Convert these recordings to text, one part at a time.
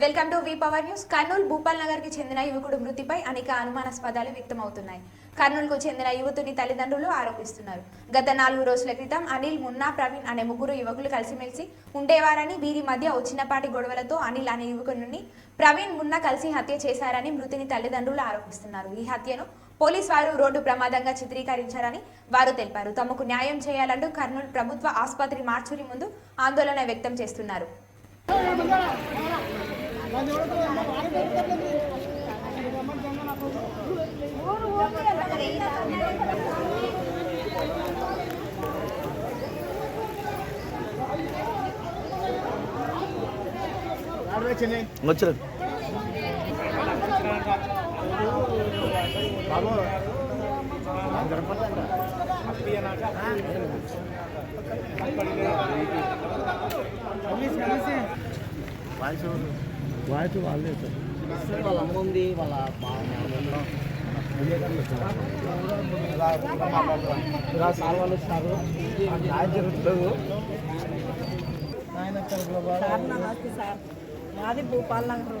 Welcome to V power news. Kurnool Bhupal నగర్కి చెందిన యువకుడు మృతిపై అనేక అనుమానాస్పదాలు వ్యక్తమవుతున్నాయి. కర్నూలుకు చెందిన యువతుని తల్లిదండ్రులు ఆరోపిస్తున్నారు. గత నాలుగు రోజుల క్రితం అనిల్ మున్నా ప్రవీణ్ అనే ముగ్గురు యువకులు కలిసిమెలిసి ఉండేవారని వీరి మధ్య వచ్చినపాటి చిన్నపాటి గొడవలతో అనిల్ అనే యువకుని ప్రవీణ్ మున్నా కలిసి హత్య చేశారని మృతిని తల్లిదండ్రులు ఆరోపిస్తున్నారు. ఈ హత్యను పోలీస్ వారు రోడ్డు ప్రమాదంగా చిత్రీకరించారని వారు తెలిపారు. తమకు న్యాయం చేయాలంటూ కర్నూలు ప్రభుత్వ ఆసుపత్రి మార్చురి ముందు ఆందోళన వ్యక్తం చేస్తున్నారు. వచ్చారు వాయిస్ వాళ్ళే సార్. వాళ్ళ అమ్మ ఉంది వాళ్ళ ఇలా సార్ వాళ్ళు వస్తారు. జరుగుతుంది. మాది భూపాల్ నగర్.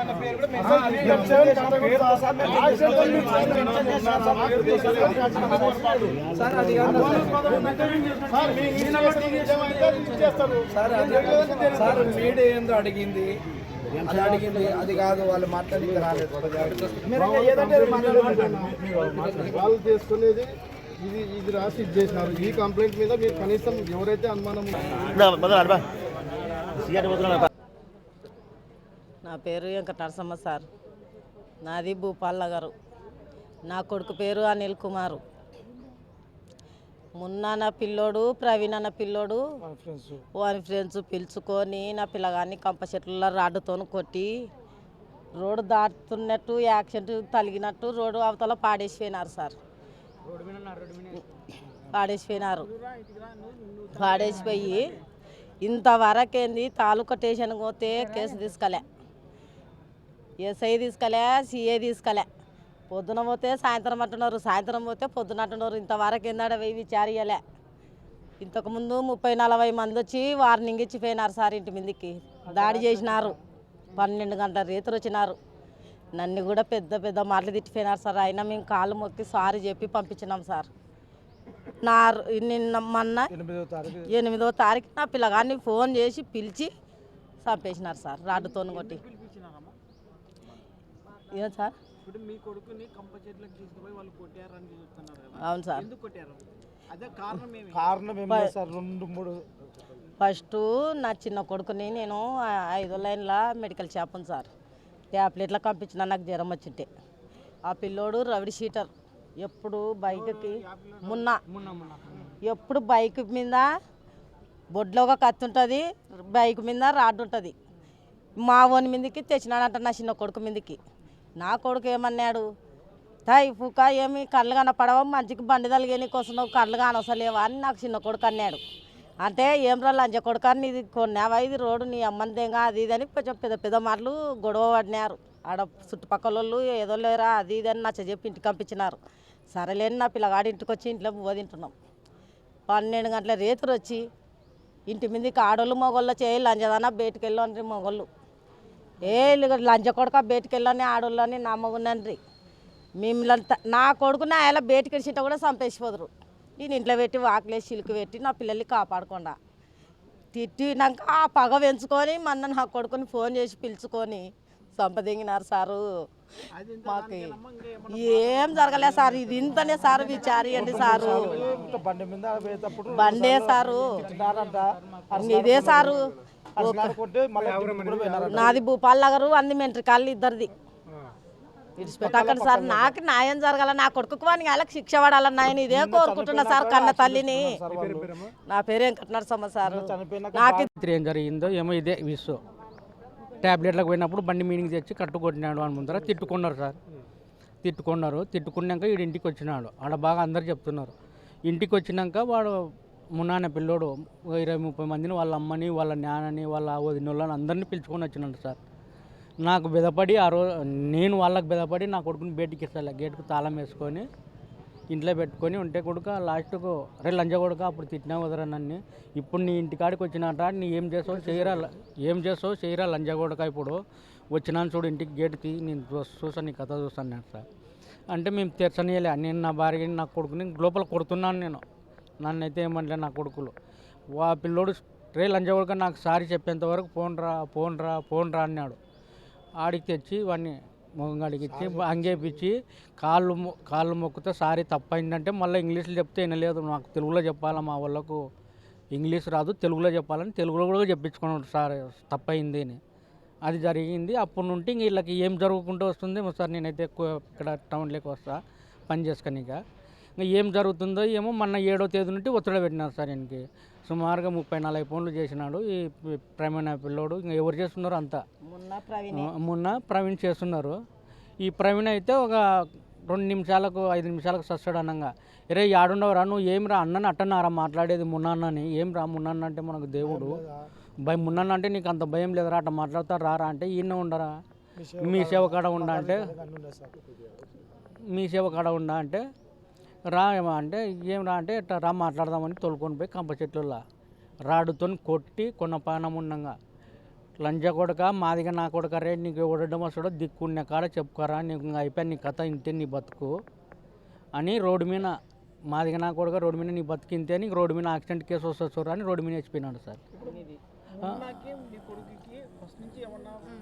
సార్ మీడియా ఏందో అడిగింది అది అడిగింది అది కాదు వాళ్ళు మాట్లాడి రాలేదు. వాళ్ళు చేసుకునేది ఇది ఇది రాసి ఇది చేసినారు ఈ కంప్లైంట్ మీద మీరు కనీసం ఎవరైతే అనుమానం నా పేరు వెంకట నరసమ్మ సార్. నాది భూపాల్ నగర్ నా కొడుకు పేరు అనిల్ కుమారు. మున్న నా పిల్లోడు ప్రవీణ్ అన్న పిల్లోడు వాని ఫ్రెండ్స్. పిలుచుకొని నా పిల్లగాన్ని కంప చెట్ల రాడ్డుతో కొట్టి రోడ్డు దాటుతున్నట్టు యాక్సిడెంట్ తలిగినట్టు రోడ్డు అవతల పాడేసిపోయినారు సార్. పాడేసిపోయినారు. పాడేసిపోయి ఇంతవరకేంది తాలూకా స్టేషన్కి పోతే కేసు తీసుకోలే. ఎస్ఐ తీసుకోలే సిఏ తీసుకోలే. పొద్దున పోతే సాయంత్రం అంటున్నారు సాయంత్రం పోతే పొద్దున అంటున్నారు ఇంతవరకు ఏందాడ వెయ్యి విచారియలే ఇంతకుముందు ముప్పై నలభై మంది వచ్చి వార్నింగ్ ఇచ్చిపోయినారు సార్ ఇంటి మీదకి. దాడి చేసినారు. పన్నెండు గంటల రీతులు వచ్చినారు. నన్ను కూడా పెద్ద పెద్ద మాటలు తిట్టిపోయినారు సార్. అయినా మేము కాళ్ళు మొక్కి సారీ చెప్పి పంపించినాం సార్. నా నిన్న మొన్న ఎనిమిదో తారీఖు. నా పిల్లగాన్ని ఫోన్ చేసి పిలిచి చంపేసినారు సార్ రాడ్డుతో కొట్టి. సార్? ఇప్పుడు మీ కొడుకుని కంప చెట్లకు తీసుకుపోయి వాళ్ళు కొట్టారని చెప్తున్నారు కదా. అవును సార్. ఎందుకు కొట్టారు? అదే కారణం ఏమి? కారణం ఏం లేదు సార్ రెండు మూడు. ఫస్ట్ నా చిన్న కొడుకుని నేను ఆ- ఐదో లైన్ల మెడికల్ షాప్ ఉంది సార్. ట్యాబ్లెట్లు పంపించిన నాకు జ్వరం వచ్చింటే ఆ పిల్లోడు రవిడి షీటర్. ఎప్పుడు బైక్కి మున్న మొన్న మొన్న. ఎప్పుడు బైక్ మీద బొడ్లో ఒక కత్తి ఉంటుంది బైక్ మీద రాడ్ ఉంటుంది. మా ఓని మీదకి తెచ్చినాడంట నా చిన్న కొడుకు మీదకి. నా కొడుకు ఏమన్నాడు? తాయి పూక ఏమి కళ్ళు కనపడవా మంచికి బండి తలిగే కోసం నువ్వు కళ్ళు కానవసలేవా? అని నాకు చిన్న కొడుకు అన్నాడు. అంటే ఏం రా లంచ కొడుకు అని ఇది కొన్నావా? ఇది రోడ్డు నీ అమ్మందేగా అది ఇది అని కొంచెం పెద్ద పెద్ద మాటలు గొడవ పడినారు. ఆడ చుట్టుపక్కల వాళ్ళు ఏదో లేరా అది ఇది అని నచ్చ చెప్పి ఇంటికి పంపించినారు. సరేలేని నా పిల్లగాడి ఇంటికి వచ్చి ఇంట్లో బువ్వ తింటున్నాం. పన్నెండు గంటల రేతులు వచ్చి ఇంటి మీదకి ఆడోళ్ళు మొగోళ్ళు చేయాలి లంచదానా బయటికి వెళ్ళండి మొగోళ్ళు. ఏ లంచ కొడుక బయటికి వెళ్ళని ఆడోళ్ళని నా మొగునండ్రి మిమ్మల్ని నా కొడుకు నా ఎలా బయటికి ఇడిచిట కూడా చంపేసిపోదురు నేను ఇంట్లో పెట్టి వాకిలేసి చిలుకు పెట్టి నా పిల్లల్ని కాపాడకుండా. తిట్టినాక ఆ పగ పెంచుకొని మొన్న నా కొడుకుని ఫోన్ చేసి పిలుచుకొని సంపదింగినారు సారు. మాకు ఏం జరగలే సార్. ఇది ఇంతనే సార్ విచారియండి సారు. బండి సారు. ఇదే సారు. నాది భూపాల్ నగరు అంది మెంట్రి కాళ్ళు ఇద్దరిది. విడిచిపెట్టకండి సార్ నాకు న్యాయం జరగాల నా కొడుకు వానికి వాళ్ళకి శిక్ష పడాలని నాయన ఇదే కోరుకుంటున్నా సార్ కన్న తల్లిని. నా పేరు వెంకటనరసమ్మ సార్. నాకు ఏం జరిగిందో ఏమో ఇదే విషయం. ట్యాబ్లెట్లకు పోయినప్పుడు బండి మీనింగ్ తెచ్చి కట్టు కొట్టినాడు అని ముందర తిట్టుకున్నారు సార్. తిట్టుకున్నారు. తిట్టుకున్నాక వీడు ఇంటికి వచ్చినాడు. ఆడ బాగా అందరు చెప్తున్నారు. ఇంటికి వచ్చినాక వాడు మున్నాన్న పిల్లోడు ఇరవై ముప్పై మందిని వాళ్ళ అమ్మని వాళ్ళ నాన్నని వాళ్ళ వదినోళ్ళని అందరినీ పిలుచుకొని వచ్చినాడు సార్. నాకు బెదపడి ఆ రోజు నేను వాళ్ళకి బెదపడి నా కొడుకుని బయటికి ఇస్తాను గేట్కు తాళం వేసుకొని ఇంట్లో పెట్టుకొని ఉంటే కొడుక లాస్ట్కు రే లంజ కొడుక అప్పుడు తిట్టినా వదరా నన్ను. ఇప్పుడు నీ ఇంటికాడికి వచ్చినట్ట నీ ఏం చేసావు? చేయరా ఏం చేసావు? చేయరా లంజ కొడుక ఇప్పుడు? వచ్చినాను చూడు ఇంటికి గేట్ తీ నేను చూ- చూసాను నీ కథ చూస్తాను నేను సార్. అంటే మేము తెరచనీయలే నేను నా భార్యని నా కొడుకుని లోపల కొడుతున్నాను నేను. నన్ను అయితే ఏమంటలే నా కొడుకులు. వా పిల్లోడు రే లంజ కొడుక నాకు సారీ చెప్పేంత వరకు ఫోన్ రా ఫోన్ రా ఫోన్ రా అన్నాడు. ఆడికి తెచ్చి వాడిని మొగంగాడికి ఇచ్చి అంగేపించి కాళ్ళు కాళ్ళు మొక్కితే సారీ తప్పైందంటే మళ్ళీ ఇంగ్లీష్లో చెప్తే వినలేదు. నాకు తెలుగులో చెప్పాలా మా వాళ్ళకు? ఇంగ్లీష్ రాదు తెలుగులో చెప్పాలని తెలుగులో కూడా చెప్పించుకున్నాడు సార్ తప్పైంది అని. అది జరిగింది. అప్పటి నుండి వీళ్ళకి ఏం జరుగుకుంటూ వస్తుంది? సార్ నేనైతే ఎక్కువ ఇక్కడ టౌన్లోకి వస్తా పని చేసుకనిక ఇంకా. ఏం జరుగుతుందో ఏమో మొన్న ఏడో తేదీ నుండి ఒత్తిడి పెట్టినారు సార్ ఈయనకి. సుమారుగా ముప్పై నలభై ఫోన్లు చేసినాడు. ఈ ప్రేమైన పిల్లోడు ఇంకా ఎవరు చేస్తున్నారో అంతా? ప్రవీణ్. మొన్న ప్రవీణ్ చేస్తున్నారు. ఈ ప్రవీణ్ అయితే ఒక రెండు నిమిషాలకు ఐదు నిమిషాలకు సస్తాడు అనంగా. రే యాడుండవరా నువ్వు? ఏం రా? అన్నని అట్టన్నారా మాట్లాడేది మున్నాన్నని ఏం రా మున్నాన్న అంటే మనకు దేవుడు. భయం మున్నాన్న అంటే నీకు అంత భయం లేదురా? అట్ట మాట్లాడతారు రారా అంటే ఈయన ఉండరా? మీ సేవ కాడ ఉండా అంటే మీ సేవ కాడ ఉండా అంటే రా ఏమా అంటే ఏం రా అంటే ఇట్లా రా మాట్లాడదామని తోలుకొని పోయి కంప చెట్లలో రాడుతో కొట్టి కొన్న పానం ఉండంగా. లంజ కొడక మాదిగా నా కొడక రే నీకు ఎవడడం వస్తాడో దిక్కున్న కాడ చెప్పుకోరా నీకు ఇంకా అయిపోయి నీ కథ ఇంతే నీ బతుకు అని రోడ్డు మీద మాదిగా నా కొడక రోడ్డు మీద నీ బతుకు ఇంతే నీకు రోడ్డు మీద యాక్సిడెంట్ కేసు వస్తుంది చూడరా అని రోడ్డు మీద వేసిపోయినాడు సార్ మున్నాకి మీ కొడుకుకి ఫస్ట్ నుంచి ఏమన్నా పరిచయాలు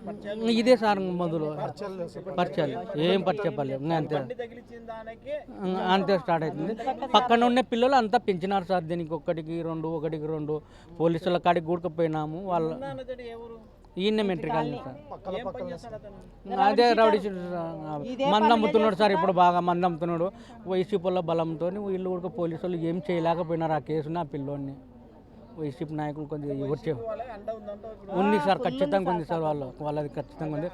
ఇదే సార్ మొదలు. పరిచయాలు. ఏం పరిచయం పర్లేదు. ఇంకా అంతే. అంతే స్టార్ట్ అవుతుంది పక్కన ఉన్న పిల్లలు అంతా పెంచినారు సార్. దీనికి ఒకటికి రెండు ఒకటికి రెండు. పోలీసుల కాడికి కూడకపోయినాము వాళ్ళ ఈయన మెంట్రీ కాలనీ సార్. అదే రౌడీ మంద అమ్ముతున్నాడు సార్. ఇప్పుడు బాగా మంద అమ్ముతున్నాడు. వైసీపీల బలంతో వీళ్ళు కూడా పోలీసు వాళ్ళు ఏం చేయలేకపోయినారు ఆ కేసుని ఆ పిల్లోని వైసీపీ నాయకులు కొద్దిగా ఎవరు ఉంది సార్ ఖచ్చితంగా ఉంది సార్ వాళ్ళు వాళ్ళది ఖచ్చితంగా ఉంది.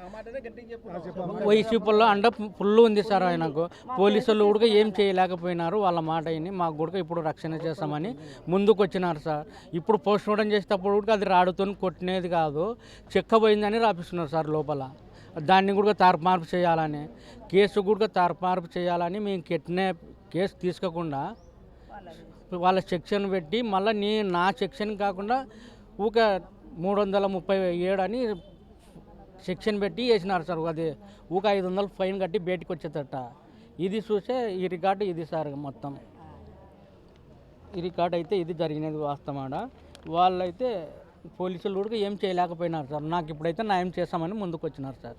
వైసీపీలో అండ ఫుల్ ఉంది సార్ ఆయనకు. పోలీసులు కూడా ఏం చేయలేకపోయినారు వాళ్ళ మాట విని మాకు కూడా ఇప్పుడు రక్షణ చేస్తామని ముందుకు వచ్చినారు సార్. ఇప్పుడు పోస్ట్ మార్టం చేసేటప్పుడు కూడా అది రాడుతో కొట్టినది కాదు చెక్కబోయిందని రాపిస్తున్నారు సార్ లోపల. దాన్ని కూడా తారుమార్పు చేయాలని కేసు కూడా తారుమార్పు చేయాలని మేము కెట్టిన కేసు తీసుకోకుండా వాళ్ళ సెక్షన్ పెట్టి మళ్ళీ నీ నా సెక్షన్ కాకుండా ఊక మూడు వందల ముప్పై ఏడు అని సెక్షన్ పెట్టి వేసినారు సార్. అది ఊక ఐదు వందలు ఫైన్ కట్టి బయటికి వచ్చేటట్ట ఇది చూసే ఈ రికార్డు ఇది సార్ మొత్తం. ఈ రికార్డు అయితే ఇది జరిగినది వాస్తవాడ వాళ్ళైతే పోలీసులు కూడా ఏం చేయలేకపోయినారు సార్. నాకు ఇప్పుడైతే న్యాయం చేస్తామని ముందుకు వచ్చినారు సార్.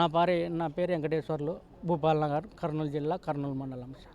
నా పేరు నా పేరు వెంకటేశ్వర్లు భూపాల్ నగర్ కర్నూలు జిల్లా కర్నూలు మండలం సార్.